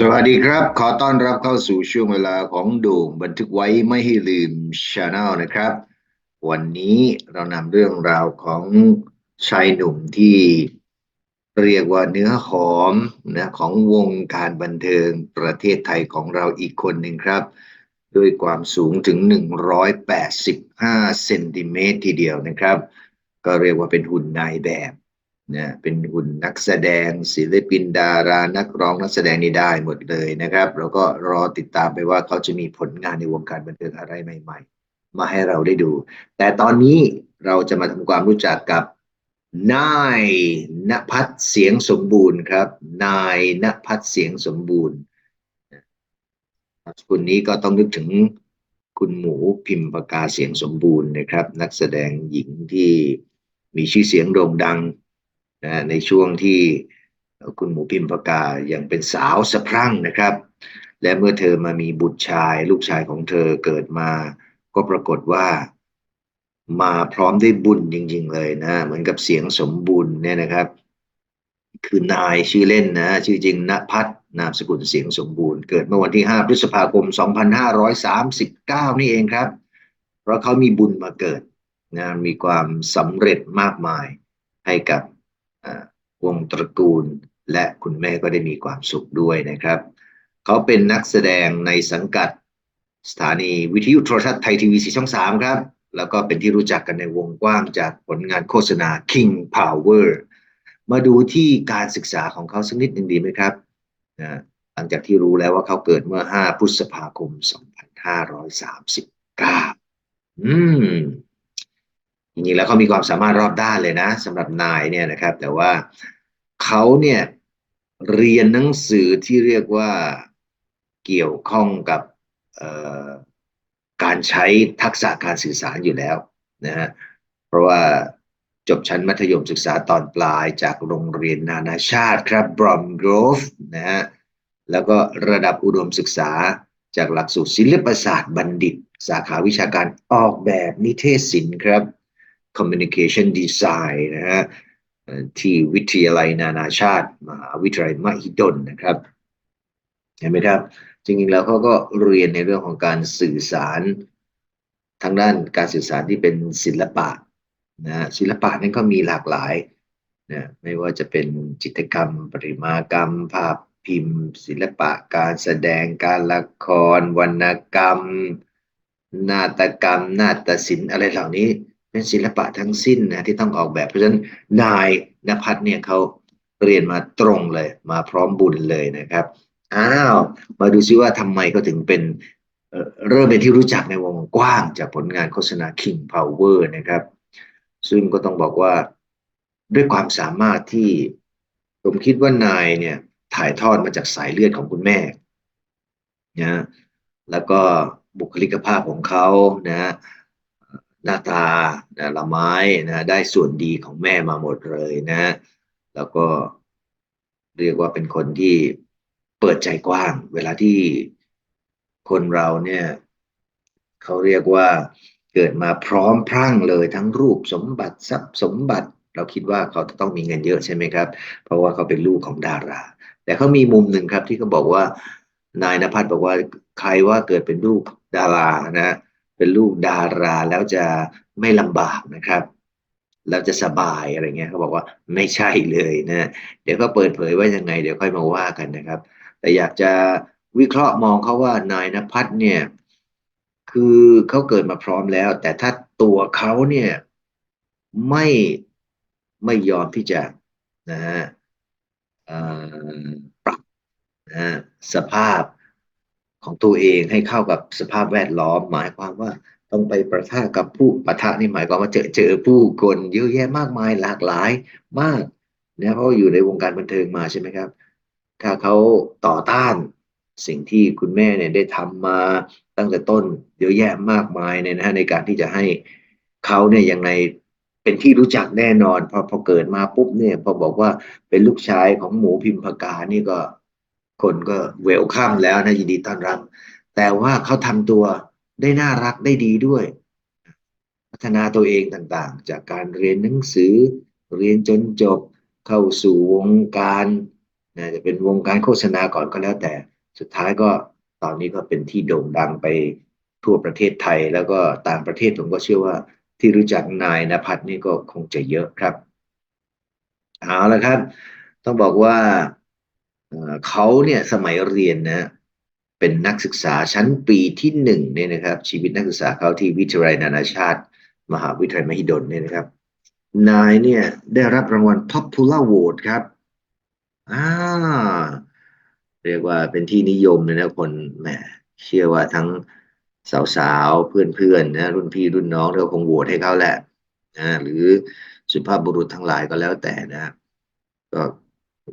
สวัสดีครับ ขอต้อนรับเข้าสู่ช่วงเวลาของโด่งบันทึกไว้ไม่ให้ลืมช anel นะครับ วันนี้เรานำเรื่องราวของชายหนุ่มที่เรียกว่าเนื้อหอมนะของวงการบันเทิงประเทศไทยของเราอีกคนหนึ่งครับ ด้วยความสูงถึง 185 เซนติเมตรทีเดียวนะครับ ก็เรียกว่าเป็นหุ่นนายแบบ นะเป็นหุ่นนักแสดงศิลปินดารานักร้องนักแสดงนี่ได้หมดเลยนะครับ แล้วก็รอติดตามไปว่าเขาจะมีผลงานในวงการบันเทิงอะไรใหม่ ๆ มาให้เราได้ดู แต่ตอนนี้เราจะมาทำความรู้จักกับนายณพัฒน์เสียงสมบูรณ์ครับ นายณพัฒน์เสียงสมบูรณ์คนนี้ก็ต้องนึกถึงคุณหมูพิมพ์ปากาเสียงสมบูรณ์นะครับ นักแสดงหญิงที่มีชื่อเสียงโด่งดัง นะในช่วงที่คุณหมูพิมพ์ปากายังเป็นสาวสะพรั่งนะครับ และเมื่อเธอมามีบุตรชาย ลูกชายของเธอเกิดมา ก็ปรากฏว่ามาพร้อมด้วยบุญจริง ๆ เลยนะ เหมือนกับเสียงสมบูรณ์เนี่ยนะครับ คือนายชื่อเล่นนะ ชื่อจริงณพัฒนามสกุลเสียงสมบูรณ์เกิดเมื่อวันที่ 5 พฤษภาคม 2539 นี่เองครับ เพราะเขามีบุญมาเกิดนะมีความสำเร็จมากมายให้กับ วงตระกูล และคุณแม่ก็ได้มีความสุขด้วยนะครับ เขาเป็นนักแสดงในสังกัดสถานีวิทยุโทรทัศน์ไทยทีวีสีช่อง3ครับ แล้วก็เป็นที่รู้จักกันในวงกว้างจากผลงานโฆษณา King Power มาดูที่การศึกษาของเขาสักนิดหนึ่งดีไหมครับนะหลังจากที่รู้แล้วว่าเขาเกิดเมื่อ 5 พฤษภาคม 2539 อืมจริงๆแล้วเขามีความสามารถรอบด้านเลยนะสำหรับนายเนี่ยนะครับ แต่ว่า เขาเนี่ยเรียนหนังสือที่เรียกว่าเกี่ยวข้องกับการใช้ทักษะการสื่อสารอยู่แล้วนะฮะเพราะว่าจบชั้นมัธยมศึกษาตอนปลายจากโรงเรียนนานาชาติครับบรอมโกรฟนะฮะแล้วก็ระดับอุดมศึกษาจากหลักสูตรศิลปศาสตร์บัณฑิต สาขาวิชาการออกแบบนิเทศศิลป์ครับ Communication Design นะฮะ ที่วิทยาลัยนานาชาติมหาวิทยาลัยมหิดลนะครับเห็นไหมครับจริงๆแล้วเขาก็เรียนในเรื่องของการสื่อสารทางด้านการสื่อสารที่เป็นศิลปะนะศิลปะนั้นก็มีหลากหลายนะไม่ว่าจะเป็นจิตรกรรม ปริมากรรม ภาพพิมพ์ ศิลปะการแสดงการละคร วรรณกรรม นาฏกรรม นาฏศิลป์อะไรเหล่านี้ เป็นศิลปะทั้งสิ้นนะที่ต้องออกแบบ เพราะฉะนั้นนายนภัทรเนี่ยเขาเรียนมาตรงเลย มาพร้อมบุญเลยนะครับอ้าวมาดูซิว่าทำไมเขาถึงเป็นเริ่มเป็นที่รู้จักในวงกว้างจากผลงานโฆษณา King Power นะครับ ซึ่งก็ต้องบอกว่าด้วยความสามารถที่ผมคิดว่านายเนี่ยถ่ายทอดมาจากสายเลือดของคุณแม่นะแล้วก็บุคลิกภาพของเขานะ หน้าตานะละไม้นะได้ส่วนดีของแม่มาหมดเลยนะ แล้วก็เรียกว่าเป็นคนที่เปิดใจกว้าง เวลาที่คนเราเนี่ยเขาเรียกว่าเกิดมาพร้อมพรั่งเลยทั้งรูปสมบัติทรัพย์สมบัติ เราคิดว่าเขาจะต้องมีเงินเยอะใช่ไหมครับ เพราะว่าเขาเป็นลูกของดารา แต่เขามีมุมหนึ่งครับที่เขาบอกว่านายนภัสบอกว่าใครว่าเกิดเป็นลูกดารานะ เป็นลูกดาราแล้วจะไม่ลำบากนะครับแล้วจะสบายอะไรเงี้ยเขาบอกว่าไม่ใช่เลยนะเดี๋ยวก็เปิดเผยว่ายังไง เดี๋ยวค่อยมาว่ากันนะครับ แต่อยากจะวิเคราะห์มองเขาว่านายนภัสเนี่ยคือเขาเกิดมาพร้อมแล้ว แต่ถ้าตัวเขาเนี่ยไม่ไม่ยอมที่จะนะฮะปรับนะสภาพ ของตัวเองให้เข้ากับสภาพแวดล้อม หมายความว่าต้องไปประทะกับผู้ประทะนี่หมายความว่าเจอเจอผู้คนเยอะแยะมากมายหลากหลายมากนะเพราะอยู่ในวงการบันเทิงมาใช่ไหมครับ ถ้าเขาต่อต้านสิ่งที่คุณแม่เนี่ยได้ทำมาตั้งแต่ต้นเยอะแยะมากมายเนี่ยนะในการที่จะให้เขาเนี่ยยังไงเป็นที่รู้จักแน่นอนพอพอเกิดมาปุ๊บเนี่ยพอบอกว่าเป็นลูกชายของหมูพิมพากานี่ก็ คนก็เวลคัมแล้วนะยินดีต้อนรับ แต่ว่าเขาทำตัวได้น่ารักได้ดีด้วย พัฒนาตัวเองต่างๆ จากการเรียนหนังสือ เรียนจนจบเข้าสู่วงการนะจะเป็นวงการโฆษณาก่อนก็แล้วแต่สุดท้ายก็ตอนนี้ก็เป็นที่โด่งดังไปทั่วประเทศไทยแล้วก็ต่างประเทศผมก็เชื่อว่าที่รู้จักนายนภัสนี่ก็คงจะเยอะครับเอาละครับ ต้องบอกว่า เขาเนี่ยสมัยเรียนนะเป็นนักศึกษาชั้นปีที่หนึ่งเนี่ยนะครับ ชีวิตนักศึกษาเขาที่วิทยาลัยนานาชาติ มหาวิทยาลัยมหิดลเนี่ยนะครับ นายเนี่ยได้รับรางวัล Popular Vote ครับอ่าเรียกว่าเป็นที่นิยมเลยนะคนแหมเชื่อว่าทั้งสาวๆ เพื่อนๆนะรุ่นพี่รุ่นน้องเราคงโหวตให้เขาแหละนะหรือสุภาพบุรุษทั้งหลายก็แล้วแต่นะก็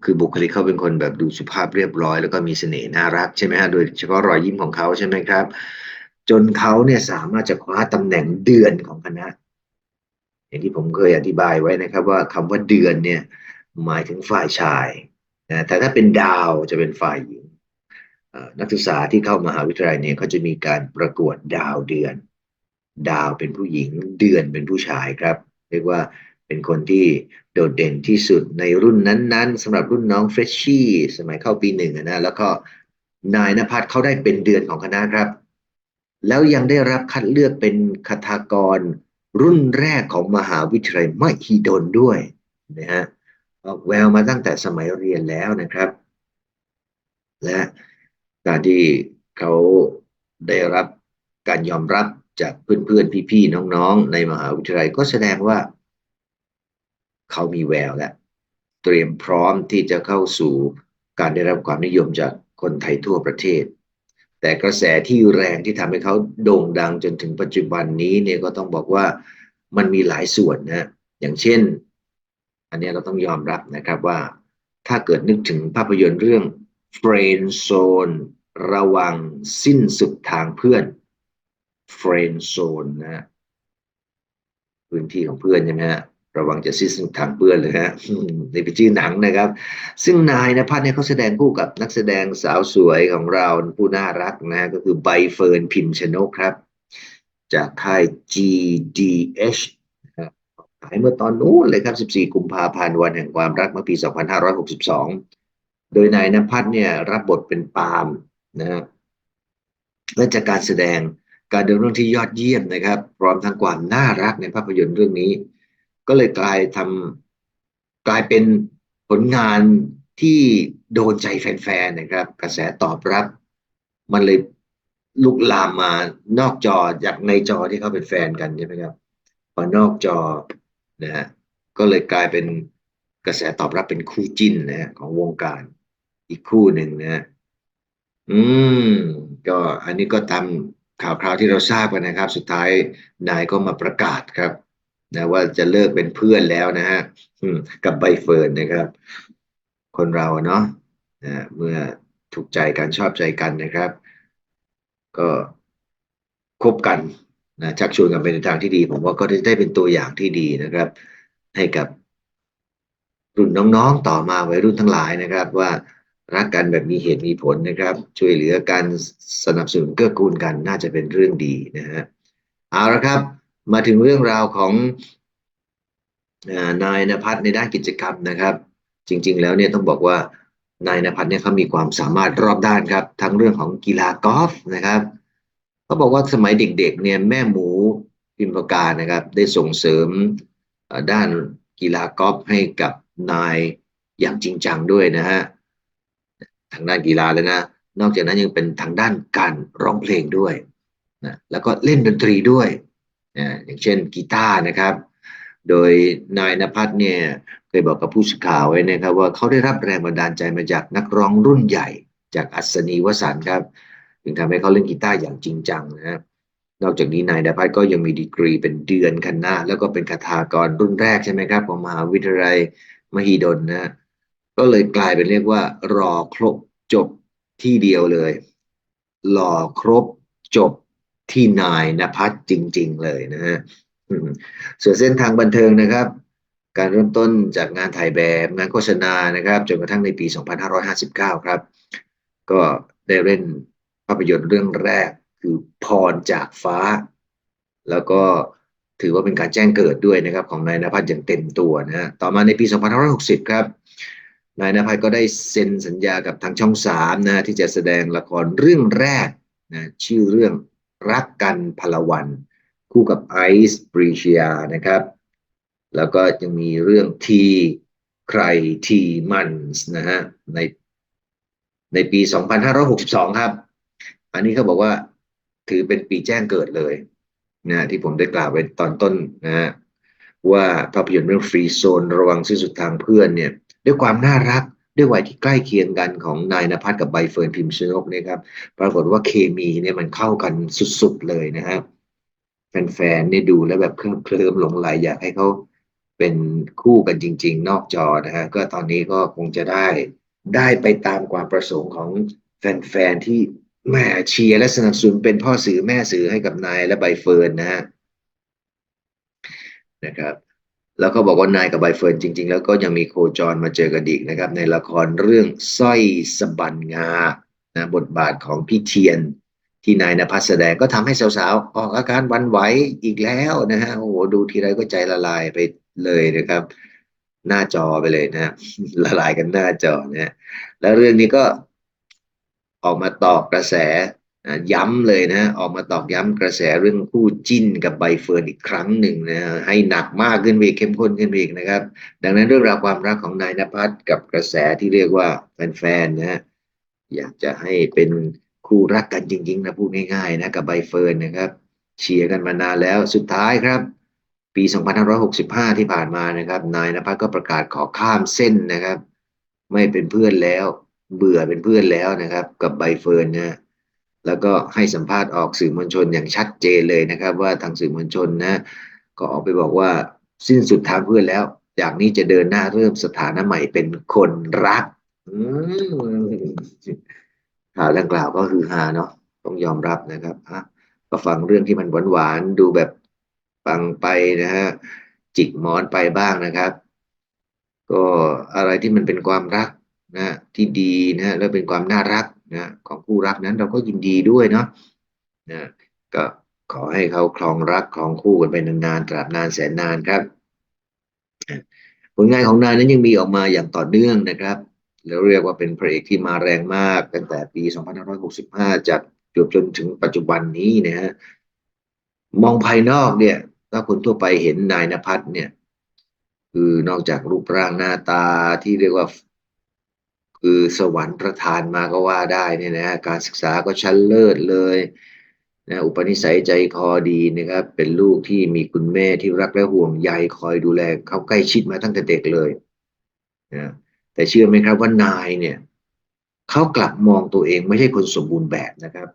คือบุคลิกเขาเป็นคนแบบดูสุภาพเรียบร้อย แล้วก็มีเสน่ห์น่ารักใช่ไหมฮะโดยเฉพาะรอยยิ้มของเขาใช่ไหมครับ จนเขาเนี่ยสามารถจะคว้าตำแหน่งเดือนของคณะ อย่างที่ผมเคยอธิบายไว้นะครับ ว่าคำว่าเดือนเนี่ยหมายถึงฝ่ายชายนะแต่ถ้าเป็นดาวจะเป็นฝ่ายหญิงนักศึกษาที่เข้ามาหาวิทยาลัยเนี่ยเขาจะมีการประกวดดาวเดือน ดาวเป็นผู้หญิงเดือนเป็นผู้ชายครับ เรียกว่า เป็นคนที่โดดเด่นที่สุดในรุ่นนั้นๆสำหรับรุ่นน้องเฟรชชี่สมัยเข้าปีหนึ่งนะแล้วก็นายนภัสเขาได้เป็นเดือนของคณะครับ แล้วยังได้รับคัดเลือกเป็นคาถากรรุ่นแรกของมหาวิทยาลัยมหิดลด้วยนะฮะออกแววมาตั้งแต่สมัยเรียนแล้วนะครับ และการที่เขาได้รับการยอมรับจากเพื่อนๆพี่ๆน้องๆ ในมหาวิทยาลัยก็แสดงว่า เขามีแววแล้วเตรียมพร้อมที่จะเข้าสู่การได้รับความนิยมจากคนไทยทั่วประเทศ แต่กระแสที่แรงที่ทำให้เขาโด่งดังจนถึงปัจจุบันนี้เนี่ยก็ต้องบอกว่ามันมีหลายส่วนนะอย่างเช่น อันนี้เราต้องยอมรับนะครับว่า ถ้าเกิดนึกถึงภาพยนตร์เรื่องเฟรนโซนระวังสิ้นสุดทางเพื่อนเฟรนโซนนะพื้นที่ของเพื่อนใช่ไหมฮะ ระวังจะสิ้นสุดทางเพื่อนเลยฮะในเป็นชื่อหนังนะครับ ซึ่งนายนภัสเนี่ยเขาแสดงคู่กับนักแสดงสาวสวยของเราผู้น่ารักนะก็คือใบเฟิร์นพิมชนกครับ จากค่าย GDH ขายเมื่อตอนนู้นเลยครับ 14 กุมภาพันธ์วันแห่งความรักเมื่อปี 2562 โดยนายนภัสเนี่ยรับบทเป็นปาล์มนะและจากการแสดงการเดินเรื่องที่ยอดเยี่ยมนะครับ พร้อมทั้งความน่ารักในภาพยนตร์เรื่องนี้ ก็เลยกลายทำกลายเป็นผลงานที่โดนใจแฟนๆนะครับ กระแสตอบรับ มันเลยลุกลามมานอกจอจากในจอที่เขาเป็นแฟนกันใช่ไหมครับพอนอกจอนะฮะก็เลยกลายเป็นกระแสตอบรับเป็นคู่จิ้นนะฮะของวงการอีกคู่หนึ่งนะอืม ก็อันนี้ก็ตามข่าวคราวที่เราทราบกันนะครับ สุดท้ายนายก็มาประกาศครับ นะว่าจะเลิกเป็นเพื่อนแล้วนะฮะกับใบเฟิร์นนะครับ คนเราเนาะนะเมื่อถูกใจกันชอบใจกันนะครับ ก็คบกันนะชักชวนกันไปในทางที่ดี ผมว่าก็ได้เป็นตัวอย่างที่ดีนะครับ ให้กับรุ่นน้องๆต่อมาวัยรุ่นทั้งหลายนะครับ ว่ารักกันแบบมีเหตุมีผลนะครับ ช่วยเหลือกันสนับสนุนเกื้อกูลกันน่าจะเป็นเรื่องดีนะฮะเอาละครับ มาถึงเรื่องราวของนายนภัสในด้านกิจกรรมนะครับ จริง ๆ แล้วเนี่ยต้องบอกว่านายนภัสเนี่ยเขามีความสามารถรอบด้านครับ ทั้งเรื่องของกีฬากอล์ฟนะครับเขาบอกว่าสมัยเด็กๆเนี่ยแม่หมูพิมพการนะครับ ได้ส่งเสริมด้านกีฬากอล์ฟให้กับนายอย่างจริงจังด้วยนะฮะทางด้านกีฬาเลยนะ นอกจากนั้นยังเป็นทางด้านการร้องเพลงด้วยนะแล้วก็เล่นดนตรีด้วย อย่างเช่นกีตาร์นะครับ โดยนายนภัสเนี่ยเคยบอกกับผู้สื่อข่าวไว้นะครับว่าเขาได้รับแรงบันดาลใจมาจากนักร้องรุ่นใหญ่ จากอัศนีวสันครับจึงทำให้เขาเล่นกีตาร์อย่างจริงจังนะครับนอกจากนี้นายนภัสก็ยังมีดีกรีเป็นเดือนคณะ แล้วก็เป็นคาถากรรุ่นแรกใช่ไหมครับ ของมหาวิทยาลัยมหิดลนะ ก็เลยกลายเป็นเรียกว่า รอครบจบที่เดียวเลย หล่อครบจบ ที่นายนภัสจริง ๆ เลยนะฮะส่วนเส้นทางบันเทิงนะครับ การเริ่มต้นจากงานถ่ายแบบงานโฆษณานะครับ จนกระทั่งในปี 2559 ครับ ก็ได้เล่นภาพยนตร์เรื่องแรกคือพรจากฟ้า แล้วก็ถือว่าเป็นการแจ้งเกิดด้วยนะครับ ของนายนภัสอย่างเต็มตัวนะฮะต่อมาในปี 2560 ครับนายนภัสก็ได้เซ็นสัญญากับทางช่องสามนะที่จะแสดงละครเรื่องแรกนะชื่อเรื่อง รักกันพลวัน คู่กับไอซ์ปรีเชียนะครับ แล้วก็ยังมีเรื่องทีใครทีมันส์นะฮะในในปี 2562 ครับ อันนี้เขาบอกว่าถือเป็นปีแจ้งเกิดเลยนะที่ผมได้กล่าวไว้ตอนต้นนะฮะว่าภาพยนตร์เรื่องฟรีโซนระวังสิ้นสุดทางเพื่อนเนี่ย ด้วยความน่ารัก ด้วยวัยที่ใกล้เคียงกันของนายนภัสกับใบเฟิร์นพิมพ์ชนกเนี่ยครับ ปรากฏว่าเคมีเนี่ยมันเข้ากันสุดๆเลยนะครับแฟนๆเนี่ยดูแล้วแบบเคลิ้มเคลิมหลงไหลอยากให้เขาเป็นคู่กันจริง ๆ นอกจอนะฮะก็ตอนนี้ก็คงจะได้ได้ไปตามความประสงค์ของแฟนๆที่แม่เชียร์และสนับสนุนเป็นพ่อสื่อแม่สื่อให้กับนายและใบเฟิร์นนะฮะนะครับ แล้วก็บอกว่านายกับใบเฟิร์นจริง ๆ แล้วก็ยังมีโคจรมาเจอกันอีกนะครับ ในละครเรื่องสร้อยสบันงานะบทบาทของพี่เทียน ที่นายนภัสแสดงก็ทำให้สาวๆ ออกอาการวันไหวอีกแล้วนะฮะโอ้โหดูทีไรก็ใจละลายไปเลยนะครับ หน้าจอไปเลยนะละลายกันหน้าจอนะแล้วเรื่องนี้ก็ออกมาตอบกระแส ย้ำเลยนะ ออกมาตอกย้ำกระแสเรื่องคู่จิ้นกับใบเฟิร์นอีกครั้งหนึ่งนะให้หนักมากขึ้นไปเข้มข้นขึ้นไปอีกนะครับ ดังนั้นเรื่องราวความรักของนายนภัสกับกระแสที่เรียกว่าแฟนๆนะฮะอยากจะให้เป็นคู่รักกันจริงๆนะพูดง่ายๆนะกับใบเฟิร์นนะครับ เชียร์กันมานานแล้วสุดท้ายครับ ปี 2565 ที่ผ่านมานะครับ นายนภัสก็ประกาศขอข้ามเส้นนะครับ ไม่เป็นเพื่อนแล้ว เบื่อเป็นเพื่อนแล้วนะครับ กับใบเฟิร์นนะ แล้วก็ให้สัมภาษณ์ออกสื่อมวลชนอย่างชัดเจนเลยนะครับ ว่าทางสื่อมวลชนนะก็ออกไปบอกว่าสิ้นสุดทางเพื่อนแล้วจากนี้จะเดินหน้าเริ่มสถานะใหม่เป็นคนรักข่าวดังกล่าวก็คือฮาเนาะต้องยอมรับนะครับฮะก็ฟังเรื่องที่มันหวานๆดูแบบฟังไปนะฮะจิกหมอนไปบ้างนะครับ ก็อะไรที่มันเป็นความรัก นะที่ดีนะแล้วเป็นความน่ารักนะของคู่รักนั้นเราก็ยินดีด้วยเนาะนะก็ขอให้เขาคลองรักคลองคู่กันไปนานๆตราบนานแสนนานครับผลงานของนายนั้นยังมีออกมาอย่างต่อเนื่องนะครับ แล้วเรียกว่าเป็นพระเอกที่มาแรงมากตั้งแต่ปี 2565 จากจบจนถึงปัจจุบันนี้นะฮะมองภายนอกเนี่ยถ้าคนทั่วไปเห็นนายนภัสเนี่ย คือนอกจากรูปร่างหน้าตาที่เรียกว่า คือสวรรค์ประทานมาก็ว่าได้เนี่ยนะการศึกษาก็ชั้นเลิศเลยนะอุปนิสัยใจคอดีนะครับ เป็นลูกที่มีคุณแม่ที่รักและห่วงใยคอยดูแลเขาใกล้ชิดมาตั้งแต่เด็กเลยนะแต่เชื่อไหมครับว่านายเนี่ยเขากลับมองตัวเองไม่ใช่คนสมบูรณ์แบบนะครับ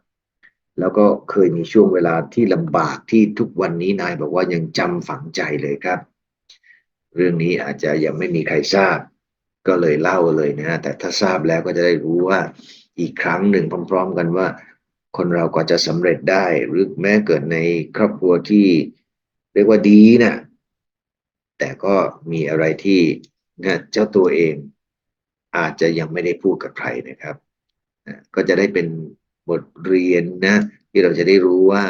แล้วก็เคยมีช่วงเวลาที่ลำบากที่ทุกวันนี้นายบอกว่ายังจำฝังใจเลยครับ เรื่องนี้อาจจะยังไม่มีใครทราบ ก็เลยเล่าเลยนะฮะแต่ถ้าทราบแล้วก็จะได้รู้ว่าอีกครั้งหนึ่งพร้อม ๆ กันว่า คนเราก็จะสำเร็จได้ หรือแม้เกิดในครอบครัวที่เรียกว่าดีนะแต่ก็มีอะไรที่นะเจ้าตัวเองอาจจะยังไม่ได้พูดกับใครนะครับก็จะได้เป็นบทเรียนนะ ที่เราจะได้รู้ว่า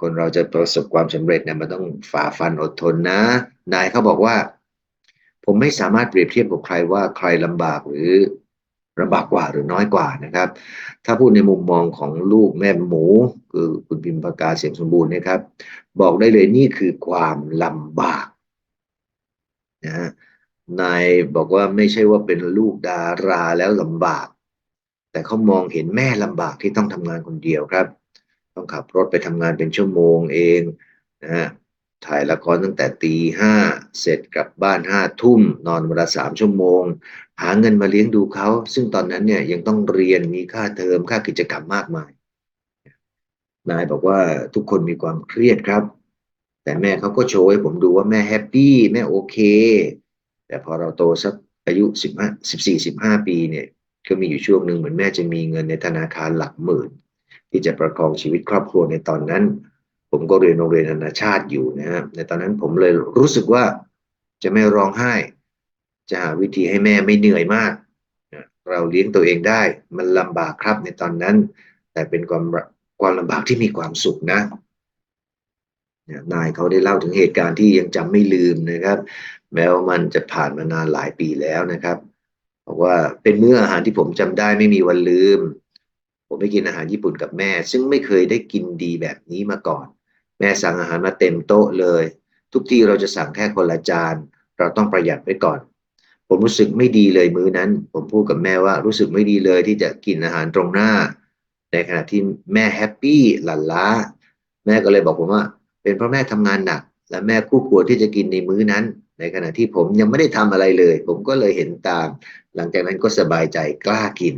คนเราจะประสบความสำเร็จเนะมันต้องฝ่าฟันอดทนนะ นายเขาบอกว่า ผมไม่สามารถเปรียบเทียบกับใครว่าใครลำบากหรือลำบากกว่าหรือน้อยกว่านะครับ ถ้าพูดในมุมมองของลูกแม่หมู คือคุณพิมพ์ประกาเสียงสมบูรณ์นะครับ บอกได้เลยนี่คือความลำบากนะนายบอกว่าไม่ใช่ว่าเป็นลูกดาราแล้วลำบาก แต่เขามองเห็นแม่ลำบากที่ต้องทำงานคนเดียวครับ ต้องขับรถไปทำงานเป็นชั่วโมงเองนะฮะ ถ่ายละครตั้งแต่ตีห้าเสร็จกลับบ้านห้าทุ่ม นอนเวลาสามชั่วโมง หาเงินมาเลี้ยงดูเขา ซึ่งตอนนั้นเนี่ยยังต้องเรียนมีค่าเทอมค่ากิจกรรมมากมาย นายบอกว่าทุกคนมีความเครียดครับ แต่แม่เขาก็โชว์ให้ผมดูว่าแม่แฮปปี้แม่โอเค แต่พอเราโตสักอายุสิบห้าสิบสี่สิบห้าปีเนี่ยก็มีอยู่ช่วงหนึ่งเหมือนแม่จะมีเงินในธนาคารหลักหมื่น ที่จะประคองชีวิตครอบครัวในตอนนั้น ผมก็เรียนโรงเรียนนานาชาติอยู่นะฮะในตอนนั้นผมเลยรู้สึกว่าจะไม่ร้องไห้ จะหาวิธีให้แม่ไม่เหนื่อยมาก เราเลี้ยงตัวเองได้ มันลำบากครับในตอนนั้น แต่เป็นความความลำบากที่มีความสุขนะนายเขาได้เล่าถึงเหตุการณ์ที่ยังจำไม่ลืมนะครับ แม้ว่ามันจะผ่านมานานหลายปีแล้วนะครับบอกว่าเป็นมื้ออาหารที่ผมจำได้ไม่มีวันลืม ผมไปกินอาหารญี่ปุ่นกับแม่ ซึ่งไม่เคยได้กินดีแบบนี้มาก่อน แม่สั่งอาหารมาเต็มโต๊ะเลย ทุกทีเราจะสั่งแค่คนละจาน เราต้องประหยัดไว้ก่อน ผมรู้สึกไม่ดีเลยมื้อนั้น ผมพูดกับแม่ว่ารู้สึกไม่ดีเลยที่จะกินอาหารตรงหน้า ในขณะที่แม่แฮปปี้หลั่นล้า แม่ก็เลยบอกผมว่า เป็นเพราะแม่ทำงานหนัก และแม่คู่ควรที่จะกินในมื้อนั้น ในขณะที่ผมยังไม่ได้ทำอะไรเลย ผมก็เลยเห็นตาม หลังจากนั้นก็สบายใจกล้ากิน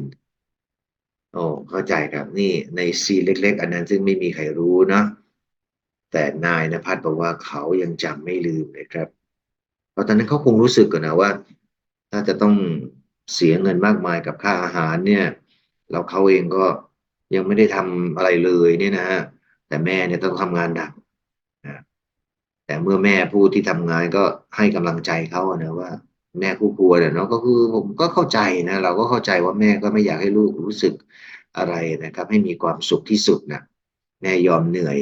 โอ้เข้าใจครับนี่ในซีเล็ก ๆ อันนั้นซึ่งไม่มีใครรู้เนาะ แต่นายนภัสบอกว่าเขายังจำไม่ลืมเลยครับเพราะตอนนั้นเขาคงรู้สึกกันนะว่า ถ้าจะต้องเสียเงินมากมายกับค่าอาหารเนี่ยแล้วเขาเองก็ยังไม่ได้ทำอะไรเลยเนี่ยนะฮะแต่แม่เนี่ยต้องทำงานหนักนะแต่เมื่อแม่ผู้ที่ทำงานก็ให้กำลังใจเขาอะนะว่าแม่คู่ครัวรเนาะก็คือผมก็เข้าใจนะเราก็เข้าใจว่าแม่ก็ไม่อยากให้ลูกรู้สึกอะไรนะครับ ให้มีความสุขที่สุดนะแม่ยอมเหนื่อย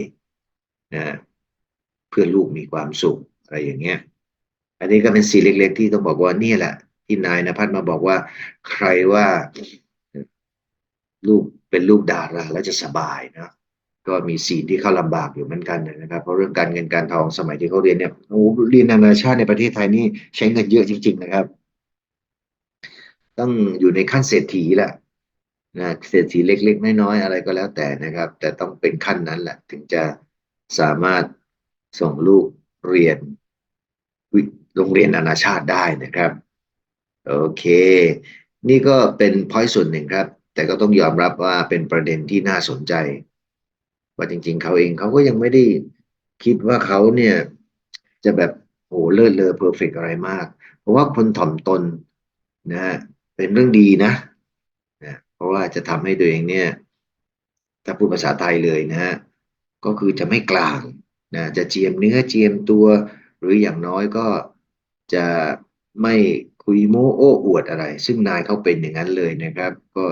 นะเพื่อลูกมีความสุขอะไรอย่างเงี้ย อันนี้ก็เป็นสีเล็ก ๆ ที่ต้องบอกว่านี่แหละ ที่นายนภัสมาบอกว่า ใครว่าลูกเป็นลูกดาราแล้วจะสบายนะก็มีสีที่เขาลำบากอยู่เหมือนกันนะครับ เพราะเรื่องการเงินการทองสมัยที่เขาเรียนเนี่ยโอ้เรียนนานาชาติในประเทศไทยนี่ใช้เงินเยอะจริง ๆ นะครับ ต้องอยู่ในขั้นเศรษฐีแหละนะเศรษฐีเล็ก ๆ น้อยๆอะไรก็แล้วแต่นะครับ แต่ต้องเป็นขั้นนั้นแหละถึงจะ สามารถส่งลูกเรียนวิโรงเรียนนานาชาติได้นะครับ โอเค นี่ก็เป็นพอยต์ส่วนหนึ่งครับ แต่ก็ต้องยอมรับว่าเป็นประเด็นที่น่าสนใจ ว่าจริง ๆ เขาเองเขาก็ยังไม่ได้คิดว่าเขาเนี่ยจะแบบโอ้เลิศเลอเพอร์เฟกอะไรมาก เพราะว่าคนถ่อมตนนะฮะเป็นเรื่องดีนะนะ เพราะว่าจะทำให้ตัวเองเนี่ย ถ้าพูดภาษาไทยเลยนะฮะ ก็คือจะไม่กลางนะจะเจียมเนื้อเจียมตัว หรืออย่างน้อยก็จะไม่คุยโม้โอ้อวดอะไร ซึ่งนายเขาเป็นอย่างนั้นเลยนะครับ ก็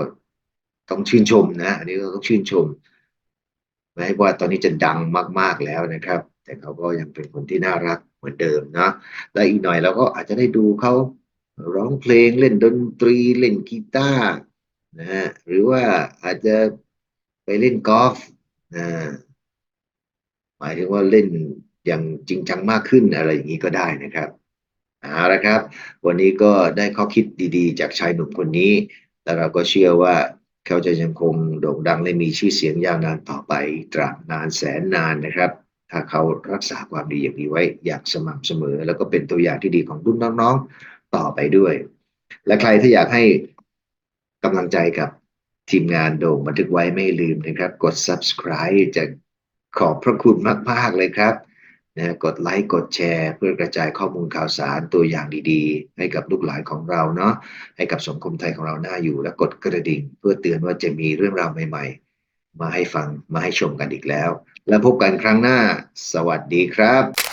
ต้องชื่นชมนะอันนี้ก็ต้องชื่นชมแม้ว่าตอนนี้จะดังมาก ๆแล้วนะครับ แต่เขาก็ยังเป็นคนที่น่ารักเหมือนเดิมนะและอีกหน่อยเราก็อาจจะได้ดูเขาร้องเพลงเล่นดนตรีเล่นกีตาร์นะฮะหรือว่าอาจจะไปเล่นกอล์ฟนะ มายถึงว่าเล่นอย่างจริงจังมากขึ้นอะไรอย่างนี้ก็ได้นะครับเอาละครับ วันนี้ก็ได้ข้อคิดดีๆ จากชายหนุ่มคนนี้ แล้วเราก็เชื่อว่าเขาจะยังคงโด่งดังและมีชื่อเสียงยาวนานต่อไปตราบนานแสนนานนะครับ ถ้าเขารักษาความดีอย่างนี้ไว้อย่างสม่ำเสมอ แล้วก็เป็นตัวอย่างที่ดีของรุ่นน้องๆต่อไปด้วย และใครที่อยากให้กำลังใจกับทีมงานโด่งบันทึกไว้ไม่ลืมนะครับ กด subscribe จะ ขอบพระคุณมาก ๆ เลยครับนะกดไลค์กดแชร์เพื่อกระจายข้อมูลข่าวสารตัวอย่างดีๆ ให้กับลูกหลานของเราเนาะให้กับสังคมไทยของเราหน้าอยู่และกดกระดิ่ง เพื่อเตือนว่าจะมีเรื่องราวใหม่ ๆ มาให้ฟังมาให้ชมกันอีกแล้ว แล้วพบกันครั้งหน้า สวัสดีครับ